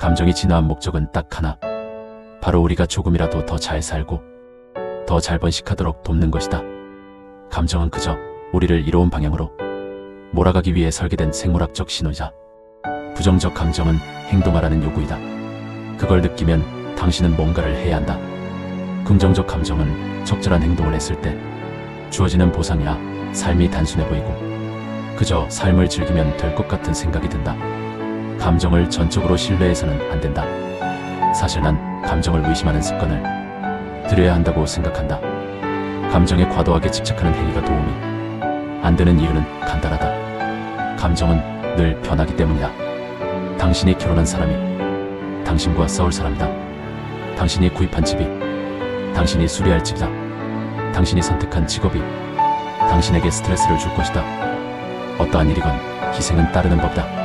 감정이 진화한 목적은 딱 하나. 바로 우리가 조금이라도 더 잘 살고 더 잘 번식하도록 돕는 것이다. 감정은 그저 우리를 이로운 방향으로 몰아가기 위해 설계된 생물학적 신호자. 부정적 감정은 행동하라는 요구이다. 그걸 느끼면 당신은 뭔가를 해야 한다. 긍정적 감정은 적절한 행동을 했을 때 주어지는 보상이야 삶이 단순해 보이고 그저 삶을 즐기면 될 것 같은 생각이 든다. 감정을 전적으로 신뢰해서는 안 된다. 사실 난 감정을 의심하는 습관을 들여야 한다고 생각한다. 감정에 과도하게 집착하는 행위가 도움이 안 되는 이유는 간단하다. 감정은 늘 변하기 때문이다. 당신이 결혼한 사람이 당신과 싸울 사람이다. 당신이 구입한 집이 당신이 수리할 집이다. 당신이 선택한 직업이 당신에게 스트레스를 줄 것이다. 어떠한 일이건 희생은 따르는 법이다.